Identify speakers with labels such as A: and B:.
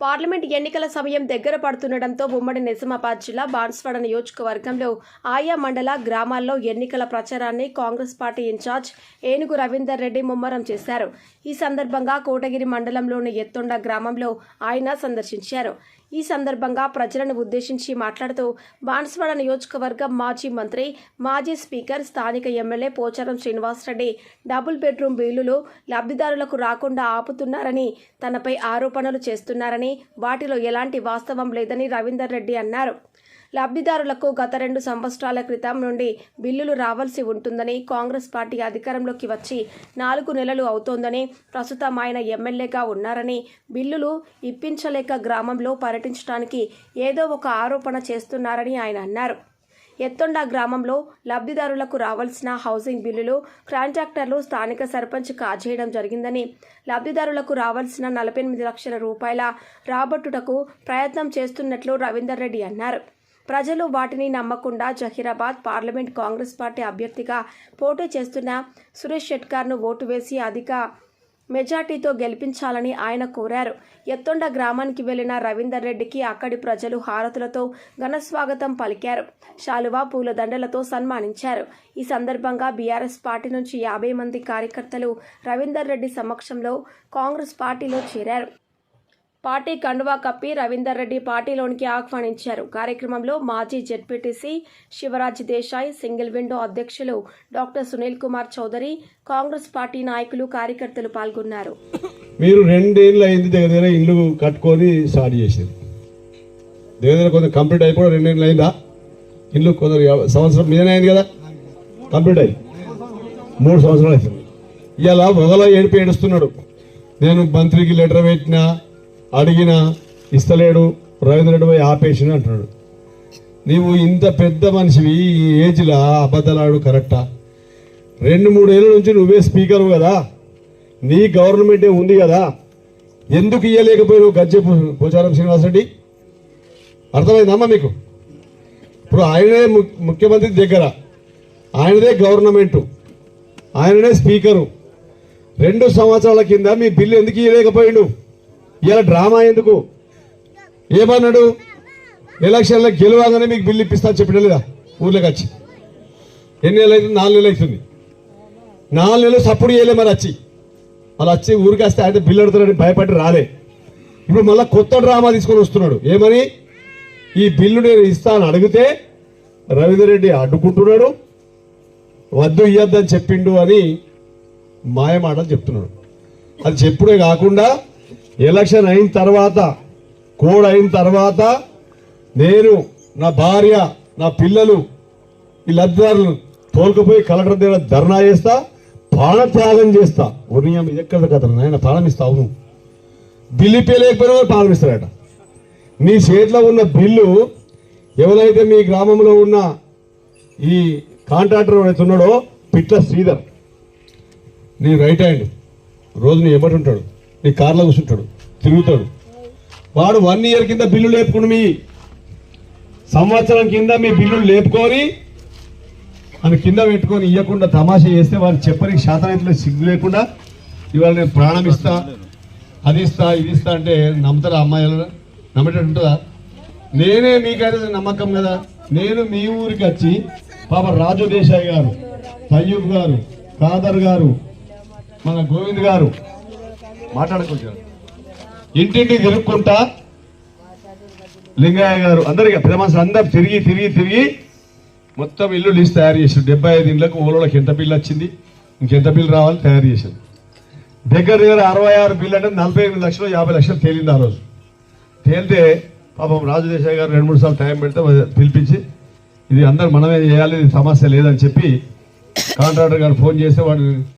A: Parliament ఎన్నికల సమయం దగ్గర పడుతుండటంతో ఉమ్మడి నిజామాబాద్ జిల్లా బాన్స్వాడ నియోజకవర్గంలో ఆయా మండల గ్రామాల్లో ఎన్నికల ప్రచారాన్ని కాంగ్రెస్ పార్టీ ఇన్ఛార్జ్ ఏనుగు రవీందర్ రెడ్డి ముమ్మరం చేశారు. ఈ సందర్భంగా కోటగిరి మండలంలోని ఎత్తుండ గ్రామంలో ఆయన సందర్శించారు. ఈ సందర్భంగా ప్రజలను ఉద్దేశించి మాట్లాడుతూ బాన్స్వాడ నియోజకవర్గం మాజీ మంత్రి మాజీ స్పీకర్ స్థానిక MLA Pocharam Srinivasa Reddy double bedroom బిల్లులు లబ్ధిదారులకు రాకుండా ఆపుతున్నారని తనపై ఆరోపణలు చేస్తున్నారని వాటిలో ఎలాంటి వాస్తవం లేదని రవీందర్ రెడ్డి అన్నారు. లబ్ధిదారులకు గత రెండు సంవత్సరాల క్రితం నుండి బిల్లులు రావాల్సి ఉంటుందని కాంగ్రెస్ పార్టీ అధికారంలోకి వచ్చి నాలుగు నెలలు అవుతోందని ప్రస్తుతం ఆయన ఎమ్మెల్యేగా ఉన్నారని బిల్లులు ఇప్పించలేక గ్రామంలో పర్యటించడానికి ఏదో ఒక ఆరోపణ చేస్తున్నారని ఆయన అన్నారు. ఎత్తొండ గ్రామంలో లబ్ధిదారులకు రావాల్సిన హౌసింగ్ బిల్లులు కాంట్రాక్టర్లు స్థానిక సర్పంచ్ కాజేయడం జరిగిందని లబ్ధిదారులకు రావాల్సిన నలభై ఎనిమిది లక్షల రూపాయల రాబట్టుటకు ప్రయత్నం చేస్తున్నట్లు రవీందర్ రెడ్డి అన్నారు. ప్రజలు వాటిని నమ్మకుండా జహీరాబాద్ పార్లమెంట్ కాంగ్రెస్ పార్టీ అభ్యర్థిగా పోటీ చేస్తున్న సురేష్ షెట్కార్ను ఓటు వేసి అధిక మెజార్టీతో గెలిపించాలని ఆయన కోరారు. ఎత్తొండ గ్రామానికి వెళ్ళిన రవీందర్ రెడ్డికి అక్కడి ప్రజలు హారతులతో ఘనస్వాగతం పలికారు. శాలువా పూలదండలతో సన్మానించారు. ఈ సందర్భంగా బీఆర్ఎస్ పార్టీ నుంచి యాభై మంది కార్యకర్తలు రవీందర్ రెడ్డి సమక్షంలో కాంగ్రెస్ పార్టీలో చేరారు. పార్టీ కండువా కప్పి రవీందర్ రెడ్డి పార్టీలోనికి ఆహ్వానించారు. కార్యక్రమంలో మాజీ ZPTC Shivaraj Desai single window అధ్యక్షులు డాక్టర్ సునీల్ కుమార్ చౌదరి కాంగ్రెస్ పార్టీ నాయకులు కార్యకర్తలు పాల్గొన్నారు.
B: మీరు రెండేళ్ళు అయింది దగ్గర దగ్గర ఇల్లు కట్టుకొని స్టార్ట్ చేసేది దగ్గర దగ్గర కొంత కంప్లీట్ అయిపోయి రెండేళ్ళు అయిందా? ఇల్లు కొందరు సంవత్సరం మీదనే అయింది కదా? కంప్లీట్ అయింది మూడు సంవత్సరాలు అవుతుంది ఇలా మొదల ఏడిపి ఏడుస్తున్నాడు. నేను మంత్రికి లెటర్ పెట్టినా అడిగినా ఇస్తలేడు రవీంద్ర రెడ్డి పోయి ఆపేసిన అంటున్నాడు. నీవు ఇంత పెద్ద మనిషివి ఈ ఏజ్లో అబద్ధలాడు కరెక్టా? రెండు మూడేళ్ళ నుంచి నువ్వే స్పీకర్ కదా? నీ గవర్నమెంటే ఉంది కదా? ఎందుకు ఇయ్యలేకపోయావు గజ్జె పు- పోచారం శ్రీనివాసరెడ్డి? అర్థమైందమ్మా మీకు? ఇప్పుడు ఆయననే ము- ముఖ్యమంత్రి దగ్గర. ఆయనదే గవర్నమెంటు. ఆయననే స్పీకరు. రెండు సంవత్సరాల కింద మీ బిల్లు ఎందుకు ఇయ్యలేకపోయిండు? ఇలా డ్రామా ఎందుకు? ఏమన్నాడు ఎలక్షన్లో గెలవగానే మీకు బిల్లు ఇప్పిస్తా చెప్పడం లేదా? ఊర్లోకి వచ్చి. ఎన్ని నెలలు అవుతుంది? నాలుగు నెలలు అవుతుంది. నాలుగు నెలలు సప్పుడు చేయలే మరి వచ్చి వాళ్ళు వచ్చి ఊరికి వస్తే ఆయన బిల్లు అడుగుతారని భయపడి రాలే. ఇప్పుడు మళ్ళీ కొత్త డ్రామా తీసుకొని వస్తున్నాడు. ఏమని? ఈ బిల్లు నేను ఇస్తాను అడిగితే రవీందర్ రెడ్డి అడ్డుకుంటున్నాడు. వద్దు ఇయ్యద్దని చెప్పిండు అని మాయమాటలు చెప్తున్నాడు. అది చెప్పుడే కాకుండా ఎలక్షన్ అయిన తర్వాత కోడ్ అయిన తర్వాత నేను నా భార్య నా పిల్లలు ఈ లబ్ధిదారులు తోలుకుపోయి కలెక్టర్ దగ్గర ధర్నా చేస్తా ప్రాణత్యాగం చేస్తా. ఉదయం ఇది ఎక్కడ కథ నాయన ప్రాణం ఇస్తా అవును. బిల్లు పేలేకపోయినా కూడా ప్రాణం ఇస్తాడట. నీ చేతిలో ఉన్న బిల్లు ఎవరైతే మీ గ్రామంలో ఉన్న ఈ కాంట్రాక్టర్ ఎవరైతే ఉన్నాడో పిట్ల శ్రీధర్. నీ రైట్ హ్యాండ్. రోజు నీ ఎమ్మటి ఉంటాడు. నీ కార్లో కూర్చుంటాడు తిరుగుతాడు. వాడు వన్ ఇయర్ కింద బిల్లు లేపుకుని మీ సంవత్సరం కింద మీ బిల్లులు లేపుకొని అని కింద పెట్టుకొని ఇవ్వకుండా తమాషా చేస్తే వారు చెప్పని శాతం సిగ్గు లేకుండా ఇవాళ నేను ప్రాణం ఇస్తా అది ఇస్తా ఇది ఇస్తా అంటే నమ్ముతారా అమ్మాయిలు నమ్మేటట్టు ఉంటుందా? నేనే మీకైతే నమ్మకం కదా. నేను మీ ఊరికి వచ్చి పాప రాజు దేశాయ్ గారు తయ్యూబ్ గారు కాదర్ గారు మన గోవింద్ గారు మాట్లాడుకుంటారు ఇంటింటి తిరుక్కుంటా లింగయ్య గారు అందరికి పెద్ద మనుషులు అందరు తిరిగి తిరిగి తిరిగి మొత్తం ఇల్లు లిస్ట్ తయారు చేసాడు డెబ్బై ఐదు ఇండ్లకు ఓలోళ్ళకి ఎంత బిల్లు వచ్చింది? ఇంకెంత బిల్లు రావాలి? తయారు చేశాడు దగ్గర దగ్గర అరవై ఆరు బిల్లు అంటే నలభై ఎనిమిది లక్షలు యాభై లక్షలు తేలింది ఆ రోజు. తేలితే పాపం రాజు దేశాయ్ గారు రెండు మూడు సార్లు టైం పెడితే పిలిపించి ఇది అందరు మనమే చేయాలి ఇది సమస్య లేదని చెప్పి కాంట్రాక్టర్ గారు ఫోన్ చేస్తే వాడు